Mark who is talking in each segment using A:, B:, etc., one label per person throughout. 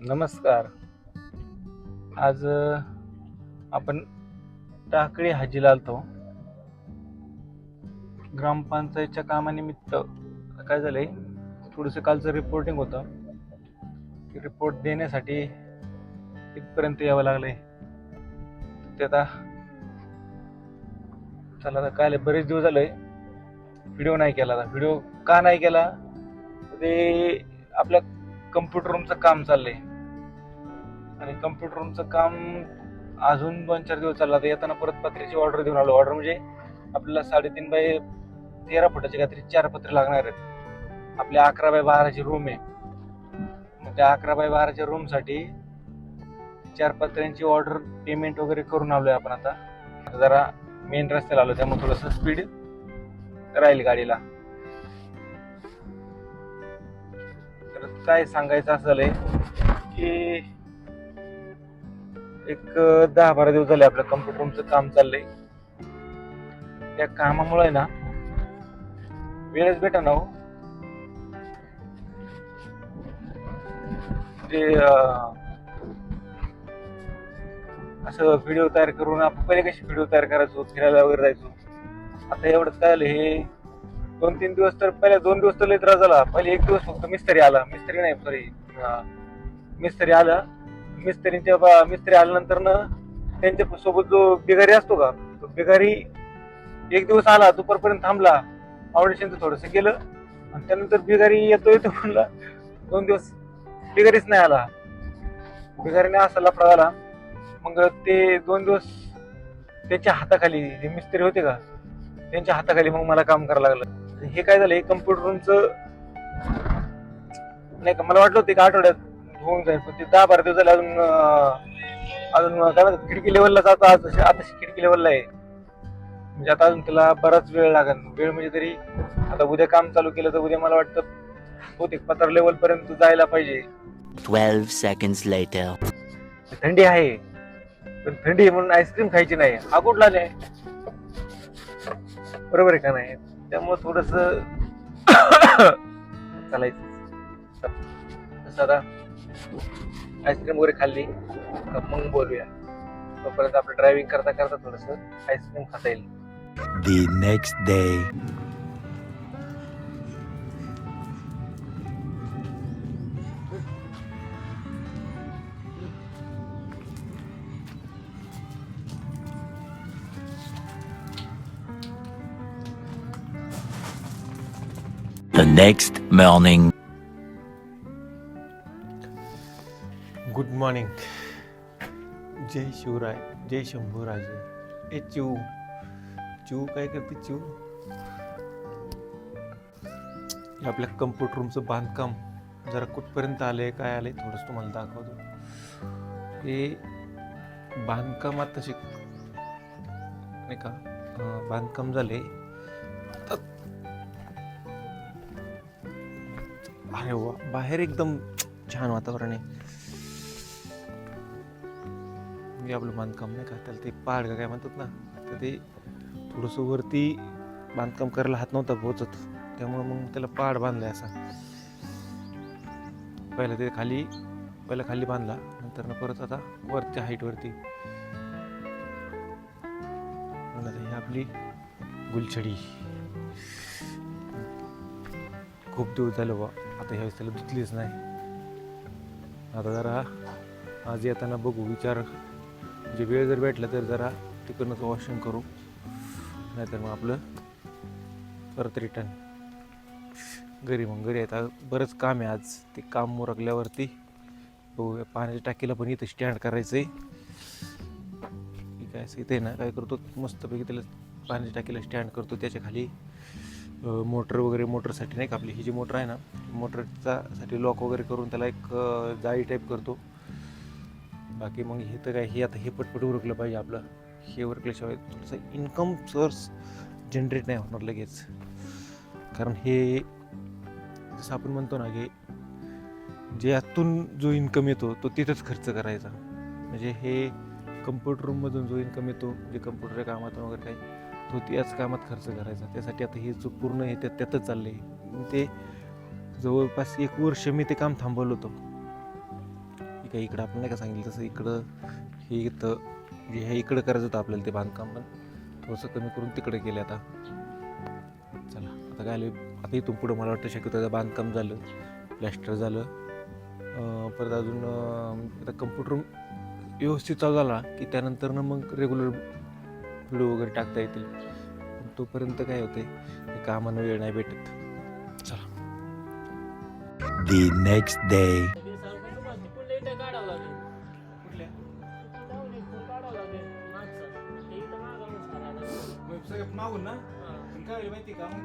A: नमस्कार. आज आपण टाकळी हाजीला आलतो. ग्रामपंचायतच्या कामानिमित्त काय झालंय थोडंसं कालचं रिपोर्टिंग होतं. ते रिपोर्ट देण्यासाठी इथपर्यंत यावं लागलंय. ते आता चला आता काय बरेच दिवस झाले व्हिडिओ नाही केला व्हिडिओ का नाही केला? ते आपल्या कम्प्युटर रूमचं काम चाललंय. आणि कम्प्युटर रूमचं काम अजून दोन चार दिवस चाललं. आता येताना परत पत्र्याची ऑर्डर देऊन आलो. ऑर्डर म्हणजे आपल्याला साडेतीन बाय तेरा फुटाचे काहीतरी चार पत्रे लागणार आहेत. आपल्या अकरा बाय बाराची रूम आहे. मग त्या अकरा बाय बाराच्या रूमसाठी चार पत्र्यांची ऑर्डर पेमेंट वगैरे करून आलोय आपण आता. आता जरा मेन रस्त्याला आलो त्यामुळे थोडंसं स्पीड राहील गाडीला. तर काय सांगायचं असं झालंय की एक दहा बारा दिवस झाले आपल्या कम्प्युटर रूमचं काम चाललंय. त्या कामामुळे ना वेळच भेटा ना हो. ते असं व्हिडिओ तयार करून आपण पहिले कशी व्हिडिओ तयार करायचो फिरायला वगैरे जायचो. आता एवढं काय आलं हे दोन तीन दिवस तर पहिले दोन दिवस तर लय त्रास झाला. पहिले एक दिवस फक्त मिस्त्री आला. मिस्त्री नाही सॉरी मिस्त्री आला. मिस्त्रींच्या बा- मिस्त्री आल्यानंतर ना त्यांच्यासोबत जो बिगारी असतो का तो बिगारी एक दिवस आला दुपारपर्यंत थांबला फाउंडेशनचं थोडंसं केलं आणि त्यानंतर बिगारी येतो येतो म्हणला दोन दिवस बिगारीच नाही आला. बिगारीने असा लफडा झाला. मग ते दोन दिवस त्यांच्या हाताखाली जे मिस्त्री होते का त्यांच्या हाताखाली मग मला काम करायला लागलं. हे काय झालं हे कम्प्युटर रूमचं नाही का मला वाटलं होतं एक आठवड्यात होऊन जाईल. पण ते दहा बारा दिवस झाले अजून अं, अजून काय म्हणतात खिडकी लेवलला जातो आज आता खिडकी लेवलला आहे. म्हणजे आता अजून त्याला बराच वेळ लागेल. वेळ म्हणजे तरी आता उद्या काम चालू केलं तर उद्या मला वाटतं बहुतेक पत्र लेवल पर्यंत जायला पाहिजे.
B: 12 seconds later.
A: थंडी आहे. पण थंडी आहे म्हणून आईस्क्रीम खायची नाही. हा कुठला नाही बरोबर आहे का नाही? त्यामुळे थोडस चालायचं. तसं आता आईस्क्रीम वगैरे खाल्ली मग बोलूया तोपर्यंत आपलं ड्रायव्हिंग करता करता थोडस आईस्क्रीम खाता येईल
B: The next day. The next morning.
C: Morning जय शिवराय जय शंभूराजे ए चिऊ. चिऊ काय करते चिऊ? हे आपल्या कम्प्युटर रूमचं बांधकाम जरा कुठपर्यंत आले काय आले थोडंसं तुम्हाला दाखवतो. हे बांधकामात तसे नाही का बांधकाम झाले अरे वा बाहेर एकदम छान वातावरण आहे. हे आपलं बांधकाम नाही का? त्याला ते पहाड का काय म्हणतात ना तर ते थोडंसं वरती बांधकाम करायला हात नव्हता पोचत त्यामुळे मग त्याला पहाड बांधला असा. पहिलं ते खाली पहिला खाली बांधला नंतर ना परत आता वरच्या हाईटवरती ही आपली गुलछडी. खूप दिवस झालं बा आता ह्यावेळेस त्याला धुतलीच नाही. आता जरा आज येताना बघू विचार म्हणजे वेळ जर भेटला तर जरा तिकडनंच वॉशिंग करू. नाहीतर मग आपलं परत रिटर्न घरी मग घरी आता बरंच काम आहे आज. ते काम मुरकल्यावरती पाण्याच्या टाकीला पण इथं स्टँड करायचं आहे. काय असं इथे ना काय करतो मस्तपैकी त्याला पाण्याच्या टाकीला स्टँड करतो. त्याच्याखाली मोटर वगैरे मोटरसाठी नाही का आपली. ही जी मोटर आहे ना मोटरचा साठी लॉक वगैरे करून त्याला एक जाळी टाईप करतो. बाकी मग हे तर काय हे आता हे पटपट उरकलं पाहिजे आपलं. हे उरकल्याशिवाय थोडंसं इन्कम सोर्स जनरेट नाही होणार लगेच. कारण हे जसं आपण म्हणतो ना की जे आतून जो इन्कम येतो तो तिथंच खर्च करायचा. म्हणजे हे कम्प्युटर रूममधून जो इन्कम येतो जे कम्प्युटरच्या कामातून वगैरे काही तो त्याच कामात खर्च करायचा. त्यासाठी आता हे जो पूर्ण हे त्यातच चाललं आहे ते जवळपास एक वर्ष मी ते काम थांबवलं होतं.
D: की इकडं आपण नाही का सांगितलं तसं इकडं हे इथं जे हे इकडं करायचं होतं आपल्याला ते बांधकाम पण. थोडंसं कमी करून तिकडे केलं आता. चला आता काय आले आता इथून पुढं मला वाटतं शक्यतो त्याचं बांधकाम झालं प्लॅस्टर झालं. परत अजून आता कम्प्युटर व्यवस्थित चालू झाला की त्यानंतरनं मग रेग्युलर व्हिडिओ वगैरे टाकता येतील. तोपर्यंत काय होते कामानं वेळ नाही भेटत. चला.
B: नेक्स्ट डे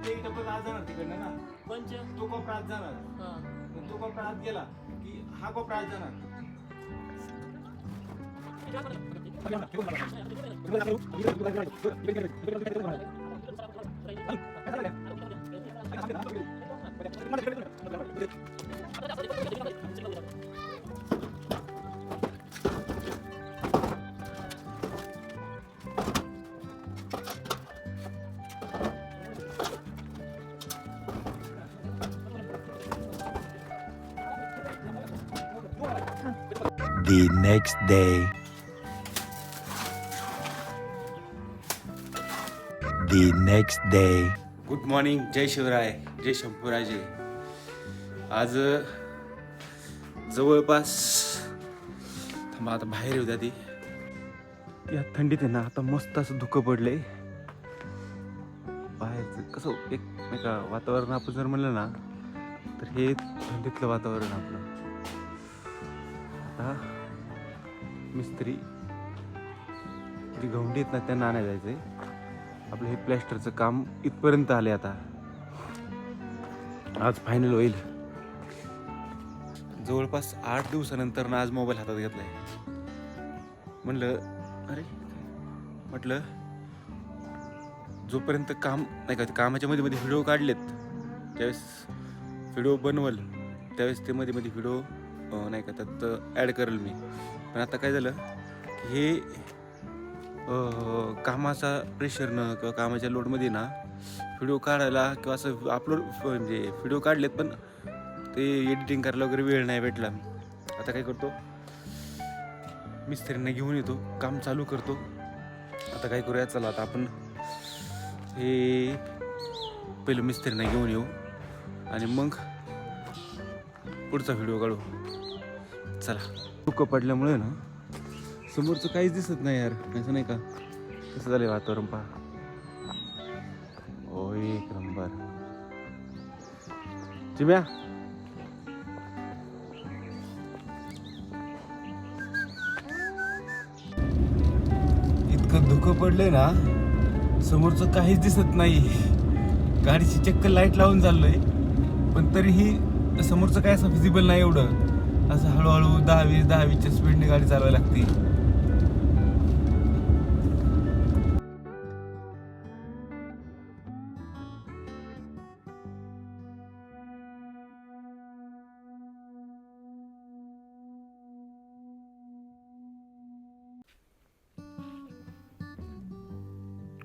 E: ते
D: डबल आज जाणार तिकडनं ना?
E: पंच
D: तो कोपरा आज जाणार.
E: हा.
D: मग तो कोपरा आत गेला की हा कोपरा आज जाणार.
B: The next day. The next day.
A: Good morning जय शिवराय जय शंभूराजे आज जवळपास थांबा आता बाहेर येऊ द्या ती या थंडीत आहे ना आता मस्त असं धुकं पडलंय बाहेरचं कसं एक नाही का वातावरण आपण जर म्हणलं ना तर हे थंडीतलं वातावरण आपलं आता मिस्त्री. जी गवंडी आहेत ना त्यांना आणायला जायचंय. आपलं हे प्लॅस्टरचं काम इथपर्यंत आले आता. आज फायनल होईल. जवळपास आठ दिवसानंतर ना आज मोबाईल हातात घेतलाय. म्हणलं अरे म्हटलं जोपर्यंत काम नाही का ते कामाच्या मध्ये मध्ये व्हिडिओ काढलेत त्यावेळेस व्हिडिओ बनवल त्यावेळेस ते मध्ये मध्ये व्हिडिओ नाही का त्यात ॲड करेल मी. पण आता काय झालं की हे कामाचा प्रेशरनं किंवा कामाच्या लोडमध्ये ना व्हिडिओ काढायला किंवा असं अपलोड म्हणजे व्हिडिओ काढलेत पण ते एडिटिंग करायला वगैरे वेळ नाही भेटला. आता काय करतो? मिस्त्रींना घेऊन येतो काम चालू करतो. आता काय करूया? चला आता आपण हे पहिलं मिस्त्रींना घेऊन येऊ आणि मग पुढचा व्हिडिओ काढू. चला. धुकं पडल्यामुळे ना समोरचं काहीच दिसत नाही यार. असं नाही का? कसं झालंय वातावरण पहा. ओ एक नंबर. चिम्या. इतकं धुकं पडलंय ना समोरचं काहीच दिसत नाही. गाडीची चक्क लाइट लावून चाललोय पण तरीही समोरचं काय असं फिजिबल नाही एवढं. असं हळूहळू दहावी दहावीच्या स्पीडने गाडी चालवायला लागते.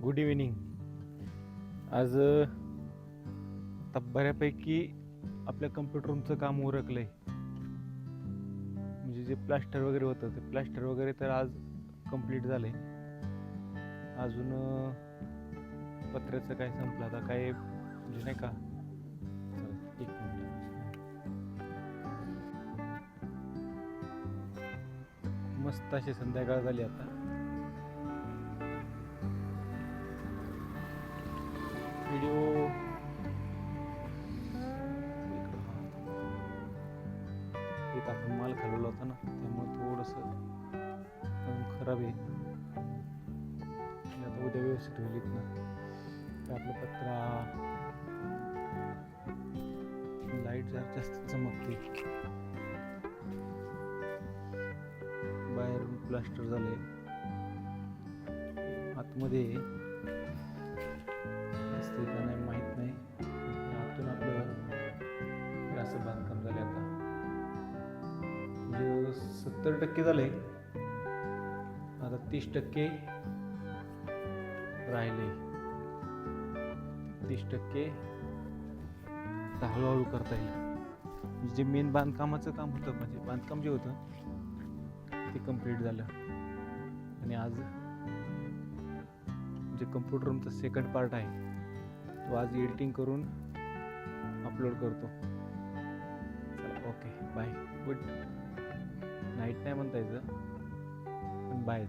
D: गुड इव्हिनिंग आज आता बऱ्यापैकी आपल्या कम्प्युटर रूमचं काम उरकलंय. आहे जे प्लास्टर वगैरे होतं ते प्लास्टर वगैरे तर आज कंप्लीट झाले. अजून पत्र्याचं काय संपलं? आता काय म्हणजे नाही का? एक मिनिट. मस्त अशी संध्याकाळ झाली आता. व्हिडिओ त्यामुळे थोडंसं खराब आहे. आता उद्या व्यवस्थित होईल ना आपलं पत्रा. लाइट जरा जास्त चमकते. बाहेरून प्लास्टर झाले आतमध्ये. दिसते का नाही माहीत. सत्तर टक्के झाले. आता तीस टक्के राहिले. तीस टक्के आता हळूहळू करता येईल. म्हणजे जे मेन बांधकामाचं काम होतं म्हणजे बांधकाम जे होतं
A: ते कंप्लीट झालं. आणि आज जे कम्प्युटर रूमचा सेकंड पार्ट आहे तो आज एडिटिंग करून अपलोड करतो. ओके बाय गुड नाईट नाही म्हणता यायचं पण बायच